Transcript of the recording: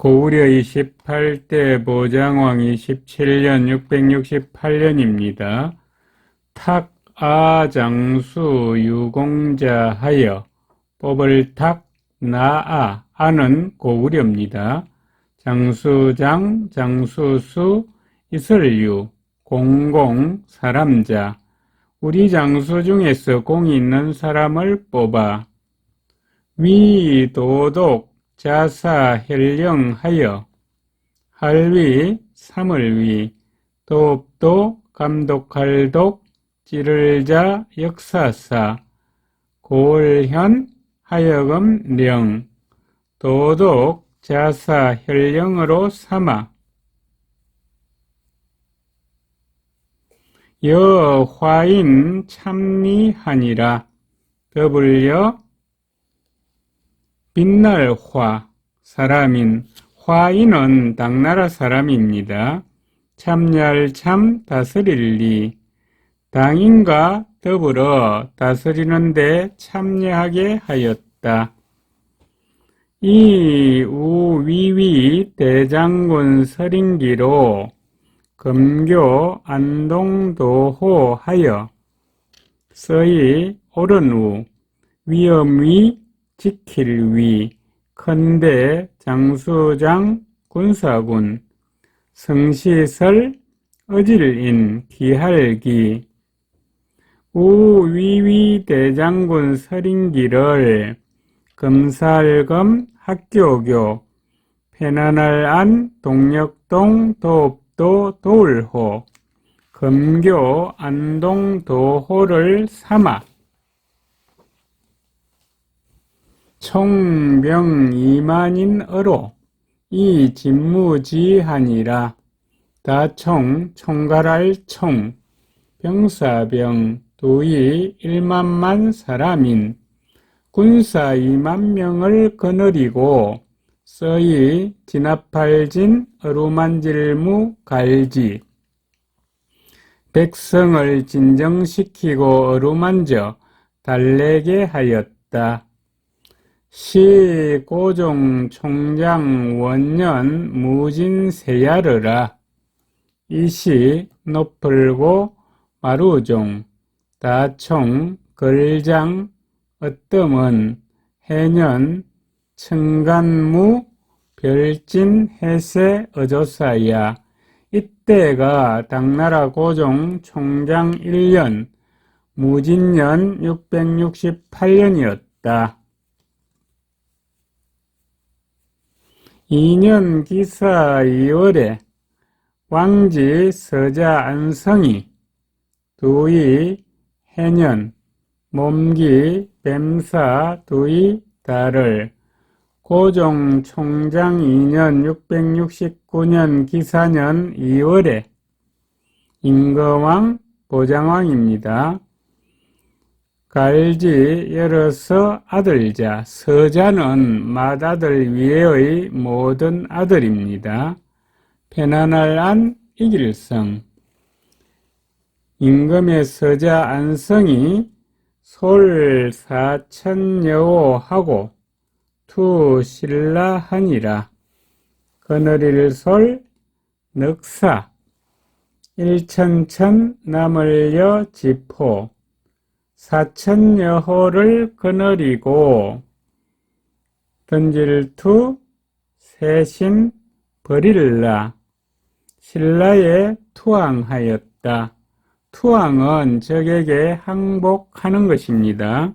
고구려 28대 보장왕 27년 668년입니다. 탁아장수 유공자 하여 뽑을 탁 나아 아는 고구려입니다. 장수장 장수수 이설유 공공 사람자 우리 장수 중에서 공이 있는 사람을 뽑아 위도독 자사 헬령하여 할위 삼을위 도업도 감독할독 찌를자 역사사 고을현 하여금 령 도독 자사 혈령으로 삼아. 여화인 참리하니라. 더불려 빛날 화 사람인 화인은 당나라 사람입니다. 참얄 참 다스릴리 당인과 더불어 다스리는데 참여하게 하였다. 이 우위위 대장군 서린기로 금교 안동도호 하여 서희 옳은 우 위엄위 지킬 위 컨대 장수장 군사군 성시설 어질인 기할기 우위위 대장군 서린기를 금살검 학교교 페나날 안 동력동 도읍도 도울호 금교 안동 도호를 삼아 총병 이만인 어로 이 진무지하니라. 다총 총갈할 총 병사병 도이 일만만 사람인. 군사 2만 명을 거느리고 서희 진압할진 어루만질무 갈지. 백성을 진정시키고 어루만져 달래게 하였다. 시 고종 총장 원년 무진세야르라 이시 높을고 마루종 다총 걸장 어뜸은 해년 청간무 별진 해세 어조사야 이때가 당나라 고종 총장 1년 무진년 668년이었다. 2년 기사 2월에 왕지 서자 안성이 두이 해년 몸기 뱀사 두이 달을 고종 총장 2년 669년 기사년 2월에 임거왕 보장왕입니다. 갈지 열어서 아들자 서자는 맏아들 위에의 모든 아들입니다. 편안할 안 이길성. 임금의 서자 안성이 솔 사천여호하고 투 신라하니라. 거느릴 솔 넉사. 일천천 남을여 지포 사천여호를 거느리고 던질투 세신 버릴라 신라에 투항하였다. 투항은 적에게 항복하는 것입니다.